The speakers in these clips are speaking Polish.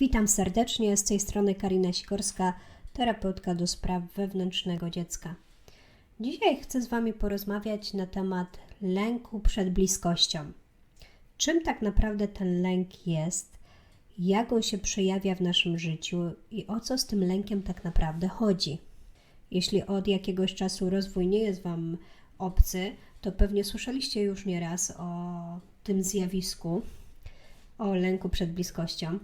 Witam serdecznie, z tej strony Karina Sikorska, terapeutka do spraw wewnętrznego dziecka. Dzisiaj chcę z Wami porozmawiać na temat lęku przed bliskością. Czym tak naprawdę ten lęk jest, jak on się przejawia w naszym życiu i o co z tym lękiem tak naprawdę chodzi. Jeśli od jakiegoś czasu rozwój nie jest Wam obcy, to pewnie słyszeliście już nieraz o tym zjawisku, o lęku przed bliskością.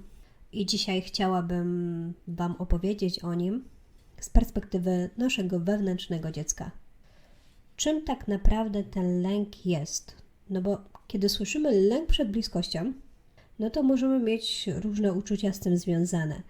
I dzisiaj chciałabym Wam opowiedzieć o nim z perspektywy naszego wewnętrznego dziecka. Czym tak naprawdę ten lęk jest? No bo kiedy słyszymy lęk przed bliskością, no to możemy mieć różne uczucia z tym związane.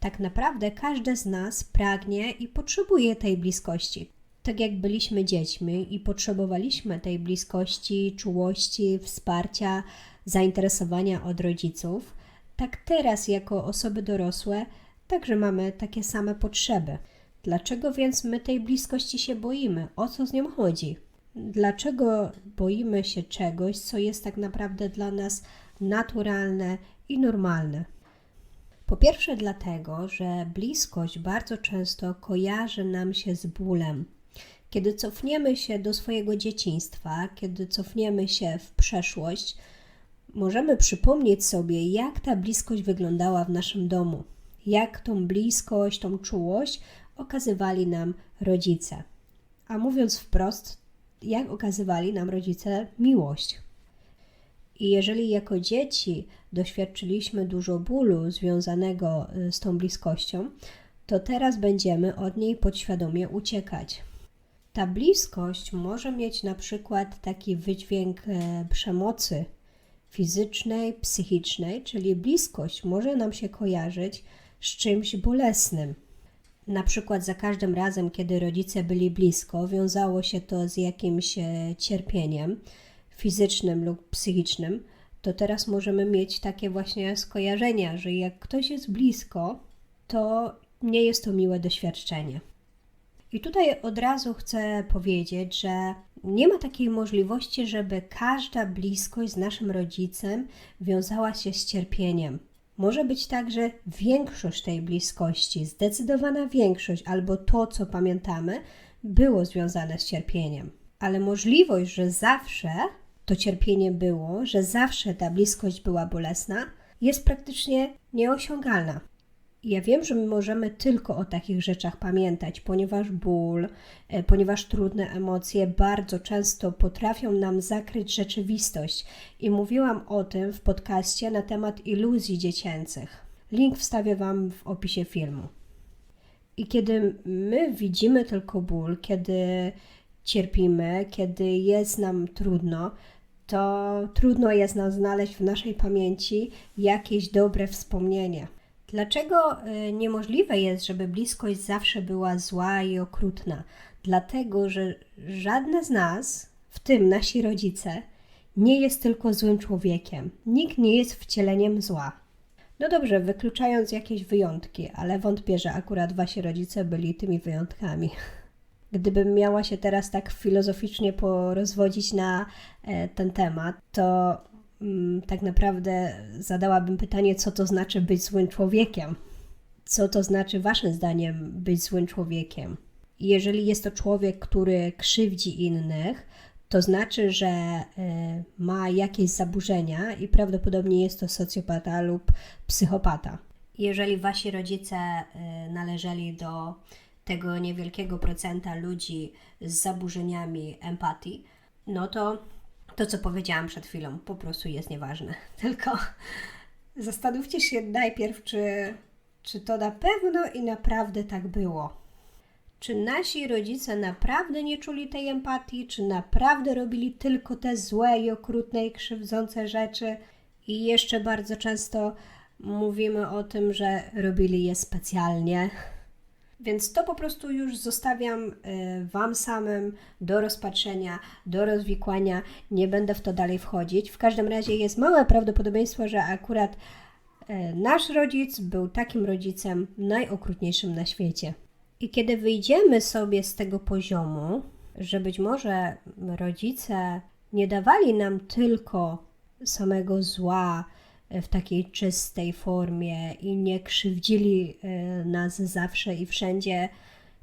Tak naprawdę każdy z nas pragnie i potrzebuje tej bliskości. Tak jak byliśmy dziećmi i potrzebowaliśmy tej bliskości, czułości, wsparcia, zainteresowania od rodziców, tak teraz, jako osoby dorosłe, także mamy takie same potrzeby. Dlaczego więc my tej bliskości się boimy? O co z nią chodzi? Dlaczego boimy się czegoś, co jest tak naprawdę dla nas naturalne i normalne? Po pierwsze, dlatego, że bliskość bardzo często kojarzy nam się z bólem. Kiedy cofniemy się do swojego dzieciństwa, kiedy cofniemy się w przeszłość, możemy przypomnieć sobie, jak ta bliskość wyglądała w naszym domu, jak tą bliskość, tą czułość okazywali nam rodzice. A mówiąc wprost, jak okazywali nam rodzice miłość. I jeżeli jako dzieci doświadczyliśmy dużo bólu związanego y, z tą bliskością, to teraz będziemy od niej podświadomie uciekać. Ta bliskość może mieć na przykład taki wydźwięk e, przemocy fizycznej, psychicznej, czyli bliskość może nam się kojarzyć z czymś bolesnym. Na przykład za każdym razem, kiedy rodzice byli blisko, wiązało się to z jakimś e, cierpieniem fizycznym lub psychicznym, to teraz możemy mieć takie właśnie skojarzenia, że jak ktoś jest blisko, to nie jest to miłe doświadczenie. I tutaj od razu chcę powiedzieć, że nie ma takiej możliwości, żeby każda bliskość z naszym rodzicem wiązała się z cierpieniem. Może być tak, że większość tej bliskości, zdecydowana większość, albo to, co pamiętamy, było związane z cierpieniem. Ale możliwość, że zawsze to cierpienie było, że zawsze ta bliskość była bolesna, jest praktycznie nieosiągalna. Ja wiem, że my możemy tylko o takich rzeczach pamiętać, ponieważ ból, e, ponieważ trudne emocje bardzo często potrafią nam zakryć rzeczywistość. I mówiłam o tym w podcaście na temat iluzji dziecięcych. Link wstawię Wam w opisie filmu. I kiedy my widzimy tylko ból, kiedy cierpimy, kiedy jest nam trudno, to trudno jest nam znaleźć w naszej pamięci jakieś dobre wspomnienie. Dlaczego y, niemożliwe jest, żeby bliskość zawsze była zła i okrutna? Dlatego, że żadne z nas, w tym nasi rodzice, nie jest tylko złym człowiekiem. Nikt nie jest wcieleniem zła. No dobrze, wykluczając jakieś wyjątki, ale wątpię, że akurat wasi rodzice byli tymi wyjątkami. Gdybym miała się teraz tak filozoficznie porozwodzić na e, ten temat, to tak naprawdę zadałabym pytanie, co to znaczy być złym człowiekiem? Co to znaczy, Waszym zdaniem, być złym człowiekiem? Jeżeli jest to człowiek, który krzywdzi innych, to znaczy, że y, ma jakieś zaburzenia i prawdopodobnie jest to socjopata lub psychopata. Jeżeli wasi rodzice y, należeli do tego niewielkiego procenta ludzi z zaburzeniami empatii, no to to, co powiedziałam przed chwilą, po prostu jest nieważne. Tylko zastanówcie się najpierw, czy, czy to na pewno i naprawdę tak było. Czy nasi rodzice naprawdę nie czuli tej empatii, czy naprawdę robili tylko te złe i okrutne i krzywdzące rzeczy? I jeszcze bardzo często mówimy o tym, że robili je specjalnie, więc to po prostu już zostawiam y, Wam samym do rozpatrzenia, do rozwikłania. Nie będę w to dalej wchodzić. W każdym razie jest małe prawdopodobieństwo, że akurat y, nasz rodzic był takim rodzicem najokrutniejszym na świecie. I kiedy wyjdziemy sobie z tego poziomu, że być może rodzice nie dawali nam tylko samego zła, w takiej czystej formie i nie krzywdzili e, nas zawsze i wszędzie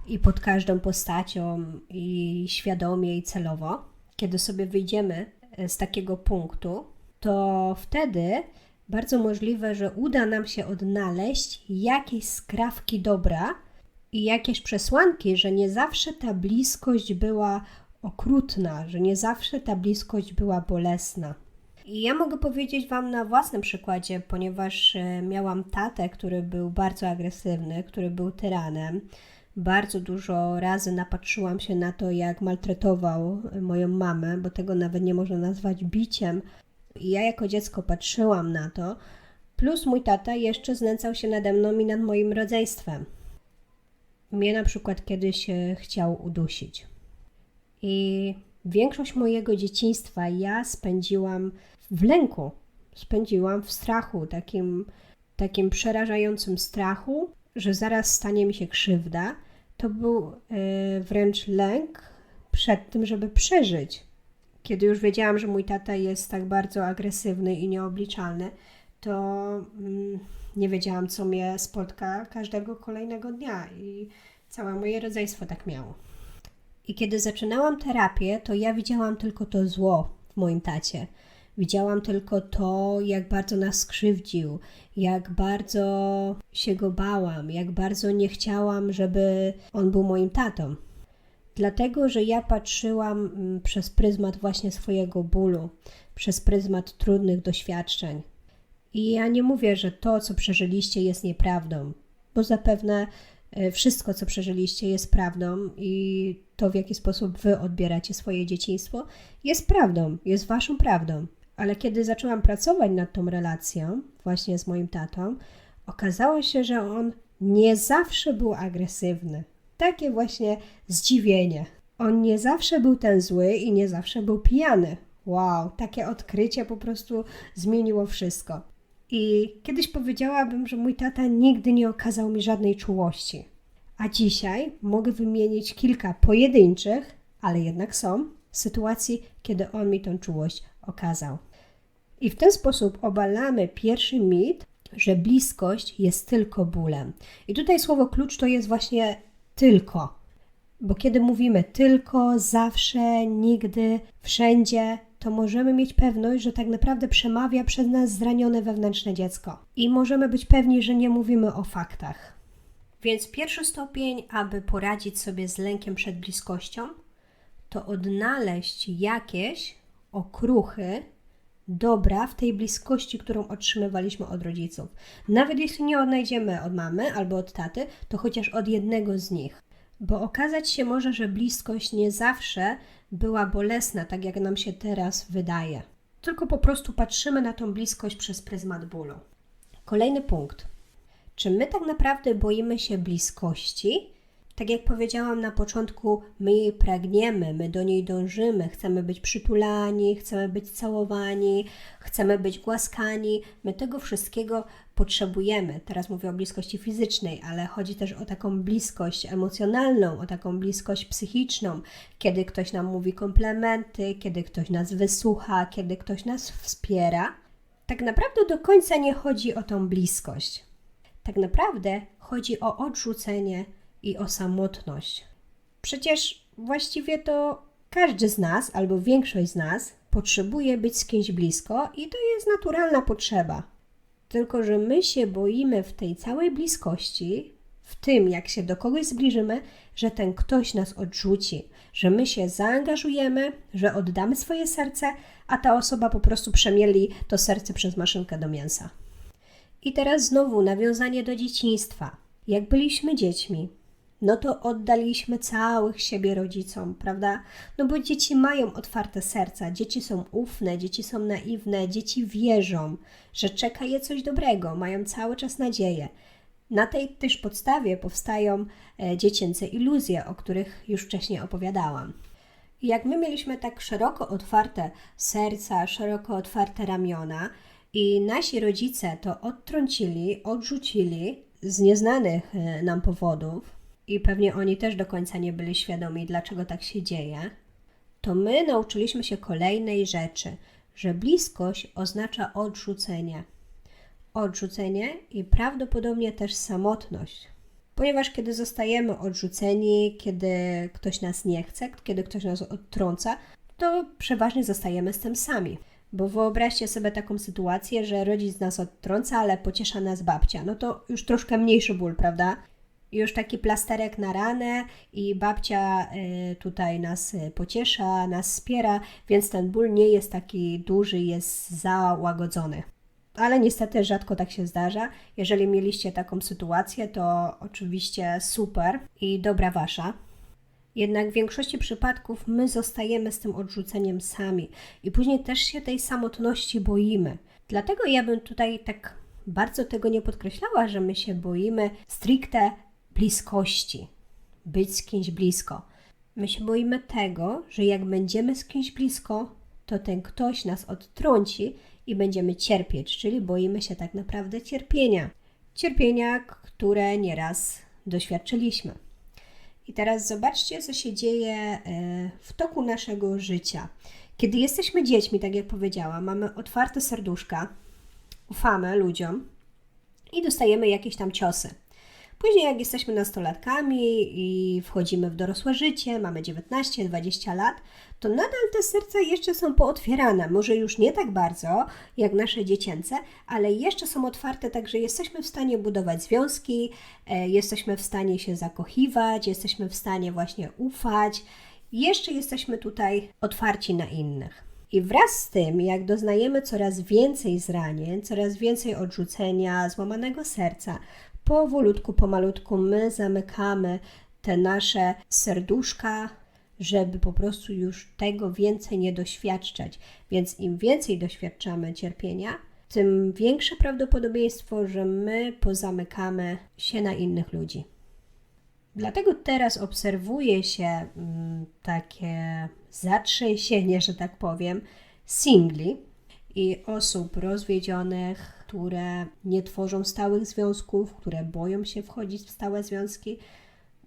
i pod każdą postacią i świadomie i celowo. Kiedy sobie wyjdziemy e, z takiego punktu, to wtedy bardzo możliwe, że uda nam się odnaleźć jakieś skrawki dobra i jakieś przesłanki, że nie zawsze ta bliskość była okrutna, że nie zawsze ta bliskość była bolesna. I ja mogę powiedzieć Wam na własnym przykładzie, ponieważ e, miałam tatę, który był bardzo agresywny, który był tyranem. Bardzo dużo razy napatrzyłam się na to, jak maltretował moją mamę, bo tego nawet nie można nazwać biciem. I ja jako dziecko patrzyłam na to, plus mój tata jeszcze znęcał się nade mną i nad moim rodzeństwem. Mnie na przykład kiedyś e, chciał udusić. I większość mojego dzieciństwa ja spędziłam w lęku, spędziłam w strachu, takim, takim przerażającym strachu, że zaraz stanie mi się krzywda. To był y, wręcz lęk przed tym, żeby przeżyć. Kiedy już wiedziałam, że mój tata jest tak bardzo agresywny i nieobliczalny, to mm, nie wiedziałam, co mnie spotka każdego kolejnego dnia i całe moje rodzeństwo tak miało. I kiedy zaczynałam terapię, to ja widziałam tylko to zło w moim tacie. Widziałam tylko to, jak bardzo nas skrzywdził, jak bardzo się go bałam, jak bardzo nie chciałam, żeby on był moim tatą. Dlatego, że ja patrzyłam mm, przez pryzmat właśnie swojego bólu, przez pryzmat trudnych doświadczeń. I ja nie mówię, że to, co przeżyliście, jest nieprawdą, bo zapewne E, wszystko, co przeżyliście, jest prawdą i to, w jaki sposób wy odbieracie swoje dzieciństwo, jest prawdą, jest waszą prawdą. Ale kiedy zaczęłam pracować nad tą relacją, właśnie z moim tatą, okazało się, że on nie zawsze był agresywny. Takie właśnie zdziwienie. On nie zawsze był ten zły i nie zawsze był pijany. Wow, takie odkrycie po prostu zmieniło wszystko. I kiedyś powiedziałabym, że mój tata nigdy nie okazał mi żadnej czułości. A dzisiaj mogę wymienić kilka pojedynczych, ale jednak są, sytuacji, kiedy on mi tą czułość okazał. I w ten sposób obalamy pierwszy mit, że bliskość jest tylko bólem. I tutaj słowo klucz to jest właśnie tylko. Bo kiedy mówimy tylko, zawsze, nigdy, wszędzie, to możemy mieć pewność, że tak naprawdę przemawia przez nas zranione wewnętrzne dziecko. I możemy być pewni, że nie mówimy o faktach. Więc pierwszy stopień, aby poradzić sobie z lękiem przed bliskością, to odnaleźć jakieś okruchy dobra w tej bliskości, którą otrzymywaliśmy od rodziców. Nawet jeśli nie odnajdziemy od mamy albo od taty, to chociaż od jednego z nich. Bo okazać się może, że bliskość nie zawsze była bolesna, tak jak nam się teraz wydaje. Tylko po prostu patrzymy na tą bliskość przez pryzmat bólu. Kolejny punkt. Czy my tak naprawdę boimy się bliskości? Tak jak powiedziałam na początku, my jej pragniemy, my do niej dążymy, chcemy być przytulani, chcemy być całowani, chcemy być głaskani. My tego wszystkiego potrzebujemy. Teraz mówię o bliskości fizycznej, ale chodzi też o taką bliskość emocjonalną, o taką bliskość psychiczną, kiedy ktoś nam mówi komplementy, kiedy ktoś nas wysłucha, kiedy ktoś nas wspiera. Tak naprawdę do końca nie chodzi o tą bliskość. Tak naprawdę chodzi o odrzucenie i o samotność. Przecież właściwie to każdy z nas, albo większość z nas, potrzebuje być z kimś blisko i to jest naturalna potrzeba. Tylko, że my się boimy w tej całej bliskości, w tym, jak się do kogoś zbliżymy, że ten ktoś nas odrzuci, że my się zaangażujemy, że oddamy swoje serce, a ta osoba po prostu przemieli to serce przez maszynkę do mięsa. I teraz znowu nawiązanie do dzieciństwa. Jak byliśmy dziećmi, no to oddaliśmy całych siebie rodzicom, prawda? No bo dzieci mają otwarte serca, dzieci są ufne, dzieci są naiwne, dzieci wierzą, że czeka je coś dobrego, mają cały czas nadzieję. Na tej też podstawie powstają e, dziecięce iluzje, o których już wcześniej opowiadałam. Jak my mieliśmy tak szeroko otwarte serca, szeroko otwarte ramiona, i nasi rodzice to odtrącili, odrzucili z nieznanych e, nam powodów, i pewnie oni też do końca nie byli świadomi, dlaczego tak się dzieje, to my nauczyliśmy się kolejnej rzeczy, że bliskość oznacza odrzucenie. odrzucenie i prawdopodobnie też samotność. Ponieważ kiedy zostajemy odrzuceni, kiedy ktoś nas nie chce, kiedy ktoś nas odtrąca, to przeważnie zostajemy z tym sami. Bo wyobraźcie sobie taką sytuację, że rodzic nas odtrąca, ale pociesza nas babcia. No to już troszkę mniejszy ból, prawda? Już taki plasterek na ranę i babcia y, tutaj nas y, pociesza, nas wspiera, więc ten ból nie jest taki duży, jest załagodzony. Ale niestety rzadko tak się zdarza. Jeżeli mieliście taką sytuację, to oczywiście super i dobra wasza. Jednak w większości przypadków my zostajemy z tym odrzuceniem sami i później też się tej samotności boimy. Dlatego ja bym tutaj tak bardzo tego nie podkreślała, że my się boimy stricte bliskości, być z kimś blisko. My się boimy tego, że jak będziemy z kimś blisko, to ten ktoś nas odtrąci i będziemy cierpieć, czyli boimy się tak naprawdę cierpienia. Cierpienia, które nieraz doświadczyliśmy. I teraz zobaczcie, co się dzieje e, w toku naszego życia. Kiedy jesteśmy dziećmi, tak jak powiedziałam, mamy otwarte serduszka, ufamy ludziom i dostajemy jakieś tam ciosy. Później, jak jesteśmy nastolatkami i wchodzimy w dorosłe życie, mamy 19-20 lat, to nadal te serca jeszcze są pootwierane. Może już nie tak bardzo jak nasze dziecięce, ale jeszcze są otwarte, także jesteśmy w stanie budować związki, e, jesteśmy w stanie się zakochiwać, jesteśmy w stanie właśnie ufać. Jeszcze jesteśmy tutaj otwarci na innych. I wraz z tym, jak doznajemy coraz więcej zranień, coraz więcej odrzucenia, złamanego serca, powolutku, pomalutku my zamykamy te nasze serduszka, żeby po prostu już tego więcej nie doświadczać. Więc im więcej doświadczamy cierpienia, tym większe prawdopodobieństwo, że my pozamykamy się na innych ludzi. Dlatego teraz obserwuje się mm, takie zatrzęsienie, że tak powiem, singli i osób rozwiedzionych, które nie tworzą stałych związków, które boją się wchodzić w stałe związki,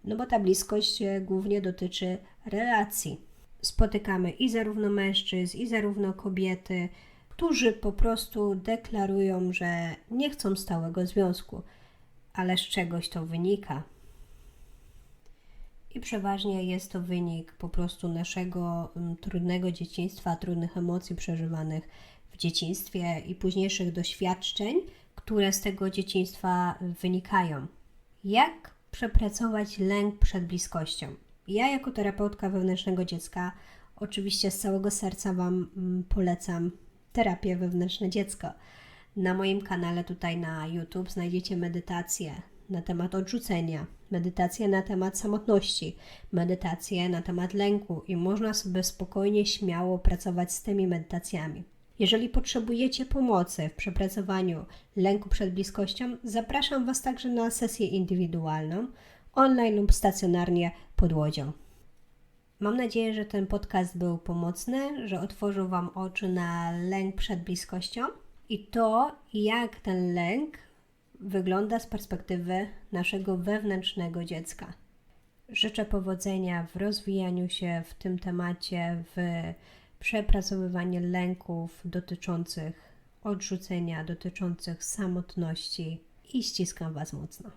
no bo ta bliskość głównie dotyczy relacji. Spotykamy i zarówno mężczyzn, i zarówno kobiety, którzy po prostu deklarują, że nie chcą stałego związku, ale z czegoś to wynika. I przeważnie jest to wynik po prostu naszego trudnego dzieciństwa, trudnych emocji przeżywanych w dzieciństwie i późniejszych doświadczeń, które z tego dzieciństwa wynikają. Jak przepracować lęk przed bliskością? Ja, jako terapeutka wewnętrznego dziecka, oczywiście z całego serca Wam mm, polecam terapię wewnętrzne dziecko. Na moim kanale tutaj na YouTube znajdziecie medytacje na temat odrzucenia, medytacje na temat samotności, medytacje na temat lęku i można sobie spokojnie, śmiało pracować z tymi medytacjami. Jeżeli potrzebujecie pomocy w przepracowaniu lęku przed bliskością, zapraszam Was także na sesję indywidualną, online lub stacjonarnie pod łodzią. Mam nadzieję, że ten podcast był pomocny, że otworzył Wam oczy na lęk przed bliskością i to, jak ten lęk wygląda z perspektywy naszego wewnętrznego dziecka. Życzę powodzenia w rozwijaniu się w tym temacie, w przepracowywaniu lęków dotyczących odrzucenia, dotyczących samotności i ściskam Was mocno.